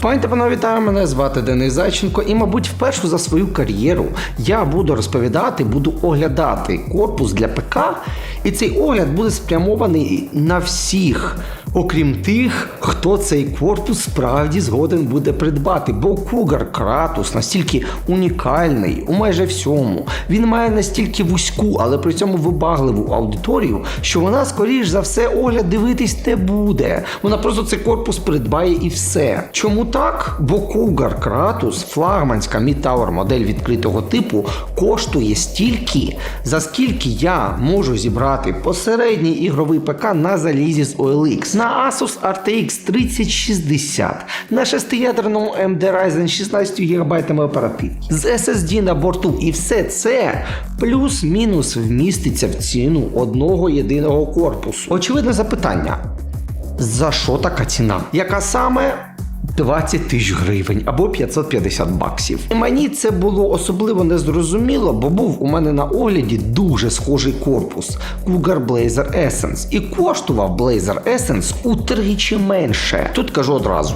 Пані та панове, вітаю, мене звати Денис Зайченко, і, мабуть, вперше за свою кар'єру я буду розповідати, буду оглядати корпус для ПК, і цей огляд буде спрямований на всіх, окрім тих, хто цей корпус справді згоден буде придбати. Бо Cougar Kratos настільки унікальний у майже всьому. Він має настільки вузьку, але при цьому вибагливу аудиторію, що вона, скоріш за все, огляд дивитись не буде. Вона просто цей корпус придбає і все. Чому так? Бо Cougar Kratos, флагманська Mid-Tower модель відкритого типу, коштує стільки, за скільки я можу зібрати посередній ігровий ПК на залізі з OLX, на Asus RTX 3060, на шестиядерному AMD Ryzen 16 ГБ оперативки, з SSD на борту. І все це плюс-мінус вміститься в ціну одного єдиного корпусу. Очевидне запитання. За що така ціна? Яка саме 20 тисяч гривень або 550 баксів. І мені це було особливо незрозуміло, бо був у мене на огляді дуже схожий корпус Cougar Blazer Essence. І коштував Blazer Essence утричі менше. Тут кажу одразу.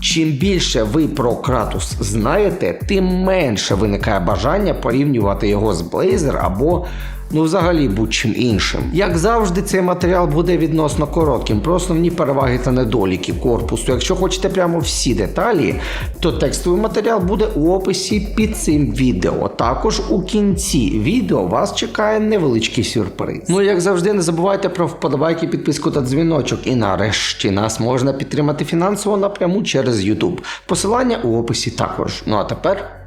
Чим більше ви про Кратус знаєте, тим менше виникає бажання порівнювати його з Blazer або ну взагалі будь-чим іншим. Як завжди, цей матеріал буде відносно коротким, про основні переваги та недоліки корпусу. Якщо хочете прямо всі деталі, то текстовий матеріал буде у описі під цим відео. Також у кінці відео вас чекає невеличкий сюрприз. Ну як завжди, не забувайте про вподобайки, підписку та дзвіночок. І нарешті нас можна підтримати фінансово напряму через YouTube. Посилання у описі також. Ну а тепер.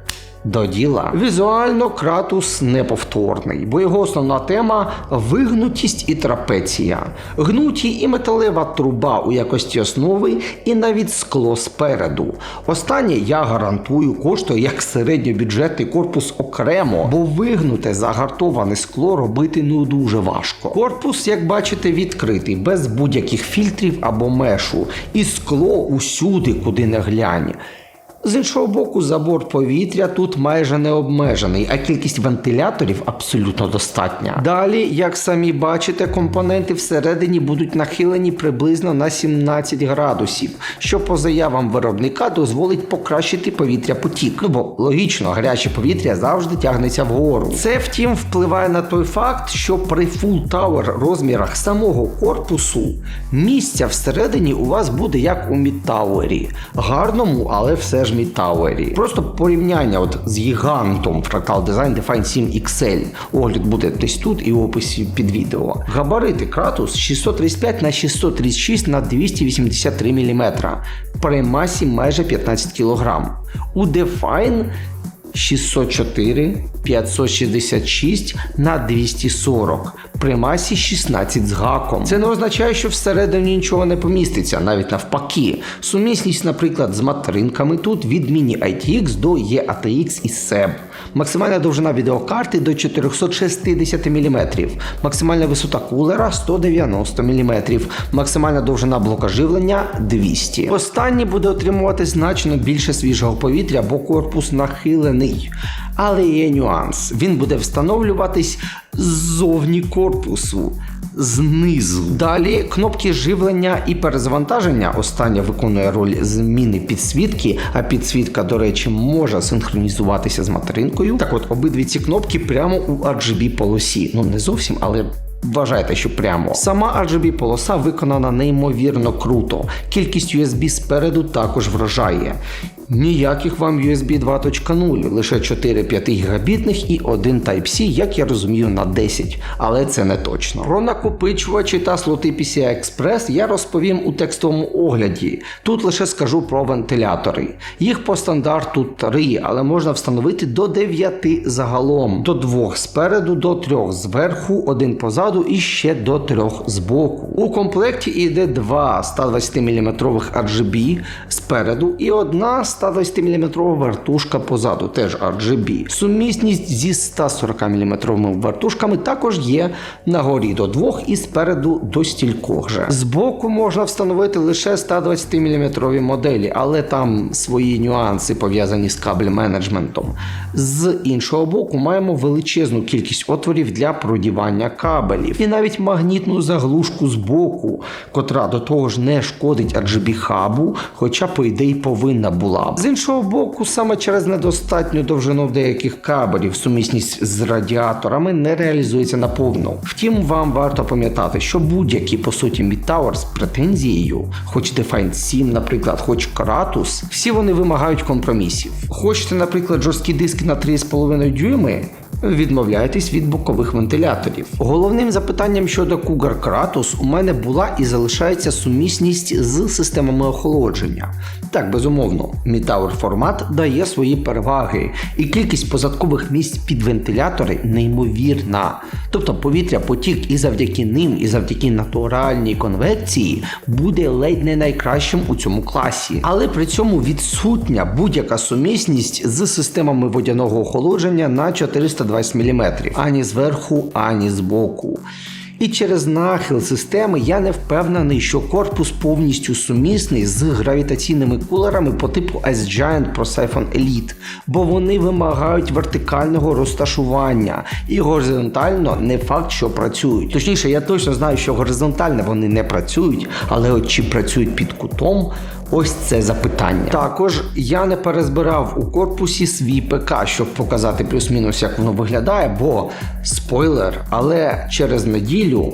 До діла. Візуально Кратус неповторний, бо його основна тема вигнутість і трапеція. Гнуті і металева труба у якості основи, і навіть скло спереду. Останнє я гарантую коштує як середньобюджетний корпус окремо, бо вигнуте загартоване скло робити ну дуже важко. Корпус, як бачите, відкритий, без будь-яких фільтрів або мешу, і скло усюди, куди не глянь. З іншого боку, забор повітря тут майже не обмежений, а кількість вентиляторів абсолютно достатня. Далі, як самі бачите, компоненти всередині будуть нахилені приблизно на 17 градусів, що по заявам виробника дозволить покращити повітря потік. Ну бо логічно, гаряче повітря завжди тягнеться вгору. Це втім впливає на той факт, що при Full Tower розмірах самого корпусу місця всередині у вас буде як у Мідтауері. Гарному, але все ж Мідтауері. Просто порівняння от з гігантом Fractal Design Define 7 XL. Огляд буде десь тут і в описі під відео. Габарити Кратус 635 на 636 на 283 мм. При масі майже 15 кг. У Define 604, 566 на 240 при масі 16 з гаком. Це не означає, що всередині нічого не поміститься, навіть навпаки. Сумісність, наприклад, з материнками тут від Mini ITX до EATX і SEB. Максимальна довжина відеокарти до 460 мм, максимальна висота кулера 190 мм, максимальна довжина блока живлення 200. Останній буде отримувати значно більше свіжого повітря, бо корпус нахилений. Але є нюанс. Він буде встановлюватись ззовні корпусу. Знизу. Далі кнопки живлення і перезавантаження. Остання виконує роль зміни підсвітки, а підсвітка, до речі, може синхронізуватися з материнкою. Так от, обидві ці кнопки прямо у RGB полосі. Ну не зовсім, але. Вважайте, що прямо. Сама RGB полоса виконана неймовірно круто. Кількість USB спереду також вражає. Ніяких вам USB 2.0, лише 4 5 гігабітних і один Type-C, як я розумію, на 10, але це не точно. Про накопичувачі та слоти PCI Express я розповім у текстовому огляді. Тут лише скажу про вентилятори. Їх по стандарту 3, але можна встановити до 9 загалом, до 2 спереду, до 3 зверху, один позаду і ще до 3 збоку. У комплекті йде два 120 мм RGB спереду і одна 120 мм вертушка позаду, теж RGB. Сумісність зі 140 мм вертушками також є на горі до двох і спереду до стількох же. Збоку можна встановити лише 120 мм моделі, але там свої нюанси пов'язані з кабель менеджментом. З іншого боку, маємо величезну кількість отворів для продівання кабелів і навіть магнітну заглушку з боку, котра до того ж не шкодить RGB хабу, хоча по ідеї повинна була З іншого боку, саме через недостатню довжину деяких кабелів сумісність з радіаторами не реалізується наповну. Втім, вам варто пам'ятати, що будь-які по суті Мітауер з претензією, хоч Define 7, наприклад, хоч кратус, всі вони вимагають компромісів. Хочете, наприклад, жорсткі диски на 3,5 дюйми? Відмовляйтесь від бокових вентиляторів. Головним запитанням щодо Cougar Kratos у мене була і залишається сумісність з системами охолодження. Так, безумовно, Mid-Tower формат дає свої переваги, і кількість позадкових місць під вентилятори неймовірна. Тобто повітря потік і завдяки ним, і завдяки натуральній конвекції буде ледь не найкращим у цьому класі. Але при цьому відсутня будь-яка сумісність з системами водяного охолодження на 420 мм ані зверху, ані збоку. І через нахил системи я не впевнений, що корпус повністю сумісний з гравітаційними кулерами по типу Ice Giant Pro Siphon Elite, бо вони вимагають вертикального розташування і горизонтально не факт, що працюють. Точніше, я точно знаю, що горизонтально вони не працюють, але от чи працюють під кутом, ось це запитання. Також я не перезбирав у корпусі свій ПК, щоб показати плюс-мінус, як воно виглядає, бо спойлер, але через неділю,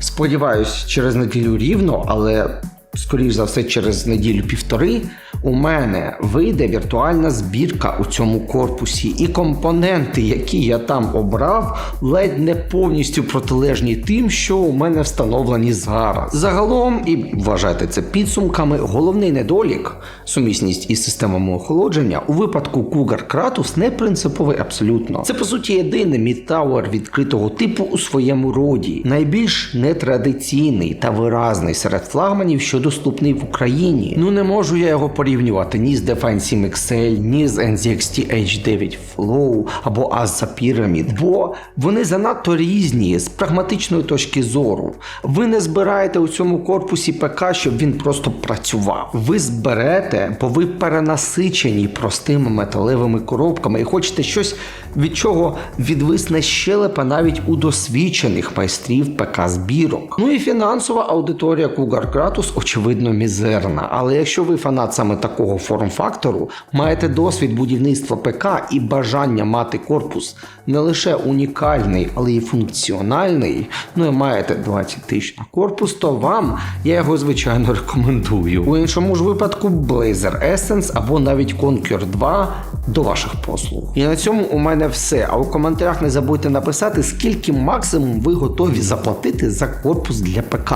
сподіваюсь, через неділю рівно, але. Скоріш за все, через неділю-півтори у мене вийде віртуальна збірка у цьому корпусі, і компоненти, які я там обрав, ледь не повністю протилежні тим, що у мене встановлені зараз. Загалом, і вважайте це підсумками, головний недолік, сумісність із системами охолодження, у випадку Cougar Kratos не принциповий абсолютно. Це по суті єдиний мідтауер відкритого типу у своєму роді, найбільш нетрадиційний та виразний серед флагманів, що доступний в Україні. Ну не можу я його порівнювати ні з Define 7 XL, ні з NZXT H9 Flow або Asa Pyramid, бо вони занадто різні з прагматичної точки зору. Ви не збираєте у цьому корпусі ПК, щоб він просто працював. Ви зберете, бо ви перенасичені простими металевими коробками і хочете щось, від чого відвисне щелепа навіть у досвідчених майстрів ПК збірок. Ну і фінансова аудиторія Cougar Kratos, очевидно, мізерна. Але якщо ви фанат саме такого форм-фактору, маєте досвід будівництва ПК і бажання мати корпус не лише унікальний, але й функціональний, ну і маєте 20 тисяч на корпус, то вам я його звичайно рекомендую. У іншому ж випадку Blazer Essence або навіть Conquer 2 до ваших послуг. І на цьому у мене все. А у коментарях не забудьте написати, скільки максимум ви готові заплатити за корпус для ПК.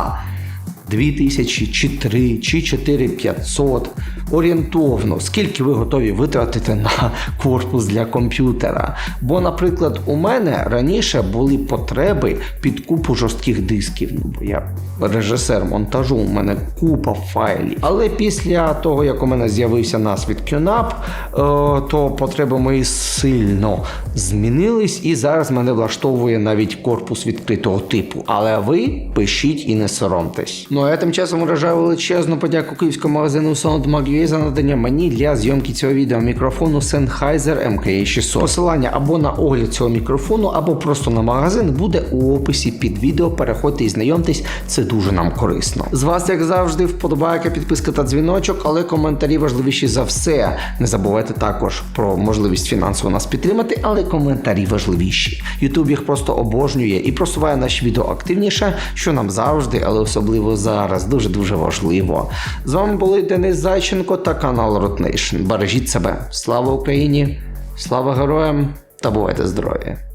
2000 чи 3 чи 4500 орієнтовно, скільки ви готові витратити на корпус для комп'ютера. Бо, наприклад, у мене раніше були потреби під купу жорстких дисків. Ну, бо я режисер монтажу, у мене купа файлів. Але після того, як у мене з'явився насвід QNAP, е, то потреби мої сильно змінились, і зараз мене влаштовує навіть корпус відкритого типу. Але ви пишіть і не соромтесь. Ну а я тим часом вражаю величезну подяку київському магазину SoundMag.ua за надання мені для зйомки цього відео мікрофону Sennheiser MKA600. Посилання або на огляд цього мікрофону, або просто на магазин буде у описі під відео. Переходьте і знайомтесь, це дуже нам корисно. З вас, як завжди, вподобайка, підписка та дзвіночок, але коментарі важливіші за все. Не забувайте також про можливість фінансово нас підтримати, але коментарі важливіші. Ютуб їх просто обожнює і просуває наші відео активніше, що нам завжди, але особливо зараз, дуже дуже важливо. З вами були Денис Зайченко та канал Ротнейшн. Бережіть себе. Слава Україні! Слава героям та бувайте здорові!